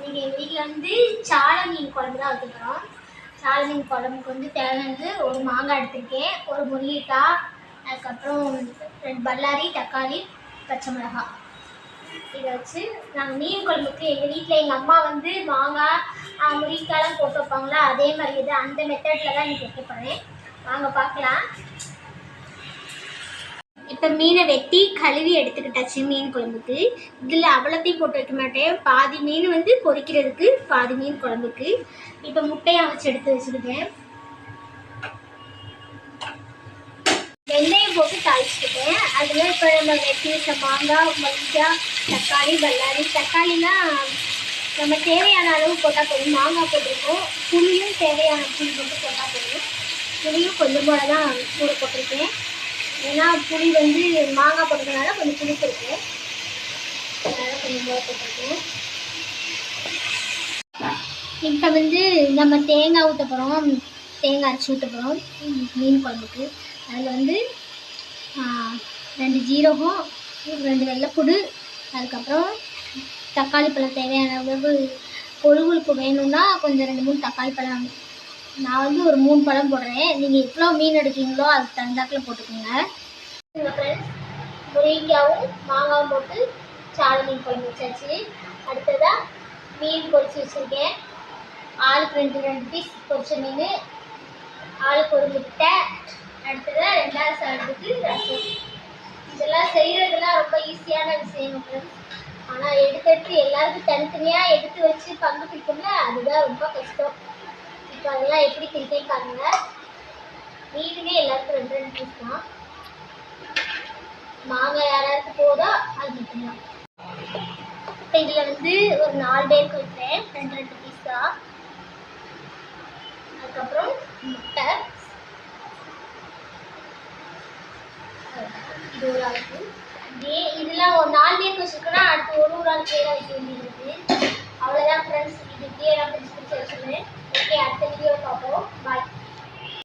நீங்கள் எங்கள் வீட்டில் வந்து சாலை மீன் குழம்பு தான் வச்சுக்கிறோம் போகிறோம் சாலை மீன் குழம்புக்கு வந்து தேவையானது ஒரு மாங்காய் எடுத்திருக்கேன் ஒரு முருங்கைக்காய் அதுக்கப்புறம் ரெண்டு பல்லாரி தக்காளி பச்சை மிளகாய் இதை வச்சு நாங்கள் மீன் குழம்புக்கு எங்கள் வீட்டில் எங்கள் அம்மா வந்து மாங்காய் முருங்கிக்காயெலாம் முருங்கைக்காய்லாம் போட்டு வைப்பாங்களா அதே மாதிரி இது அந்த மெத்தடில் தான் இன்றைக்கி வைக்க போகிறேன் வாங்க பார்க்கலாம். இப்போ மீனை வெட்டி கழுவி எடுத்துக்கிட்டாச்சு மீன் குழம்புக்கு. இதில் அவ்வளோத்தையும் போட்டு வைக்க மாட்டேன். பாதி மீன் வந்து பொரிக்கிறதுக்கு பாதி மீன் குழம்புக்கு. இப்போ முட்டையை வச்சு எடுத்து வச்சுருக்கேன் வெந்தயம் போட்டு தாளிச்சுக்கிட்டேன். அதில் இப்போ நம்ம வெட்டி வச்ச மாங்காய் மல்லிக்காய் தக்காளி பல்லாரி தக்காளிலாம் நம்ம தேவையான அளவு போட்டால் போதும். மாங்காய் போட்டிருக்கோம். புளியும் தேவையான புளி மட்டும் போட்டால் போதும். புளியும் கொஞ்சமாக தான் கூட போட்டிருக்கேன். ஏன்னா புளி வந்து மாங்காய் போட்டதுனால கொஞ்சம் புளிப்பு அதனால் கொஞ்சம் போட்டிருக்கேன். இப்போ வந்து நம்ம தேங்காய் ஊற்ற போகிறோம் தேங்காய் அரைச்சி ஊற்ற போகிறோம் மீன் குழம்புக்கு. அதில் வந்து ரெண்டு ஜீரகம் ரெண்டு வெள்ளைப்புடு அதுக்கப்புறம் தக்காளி பழம் தேவையான அளவு கொழுகுழுப்பு வேணும்னா கொஞ்சம் ரெண்டு மூணு தக்காளி பழம் நான் வந்து ஒரு மூணு பழம் போடுறேன். நீங்கள் எவ்வளோ மீன் எடுக்கீங்களோ அதுக்கு தகுந்தாக்கில் போட்டுக்கோங்க. ஃப்ரெண்ட்ஸ் முருங்கைக்காவும் மாங்காவும் போட்டு சாலை மீன் குழம்பு வச்சாச்சு. அடுத்ததாக மீன் பொரிச்சு வச்சுருக்கேன். ஆளுக்கு ரெண்டு ரெண்டு பீஸ் பொரிச்ச மீன். ஆளுக்கு ஒரு முட்டை. அடுத்ததாக ரெண்டாவது சாப்பிட்டு ரசம். இதெல்லாம் செய்கிறதுலாம் ரொம்ப ஈஸியான விஷயம் ஃப்ரெண்ட்ஸ் ஆனால் எடுத்து எல்லாருக்கும் தனித்தனியாக எடுத்து வச்சு பங்கு பிடிக்கும்ல அதுதான் ரொம்ப கஷ்டம். இப்போ அதெல்லாம் எப்படி பிரிக்கேன்னு பாருங்க மீனுமே எல்லாருக்கும் ரெண்டு ரெண்டு பீஸ் தான். மாங்காய் யாராருக்கு போதோ அது மட்டும்தான் இப்போ இதில் வந்து ஒரு நாலு பேருக்கு வைக்கிறேன். ரெண்டு ரெண்டு பீஸ் தான் அதுக்கப்புறம் முட்டை. இது ஒரு ஆளுக்கு. இதே இதெல்லாம் ஒரு நாலு பேருக்கு வச்சுருக்கோன்னா அடுத்து ஒரு ஒரு ஆள் பேராக வைக்க வேண்டியது அவ்வளோதான் ஃப்ரெண்ட்ஸ் இது இப்படியே நான் பிடிச்சி பிடிச்சி வச்சுருவேன் they actually a couple, but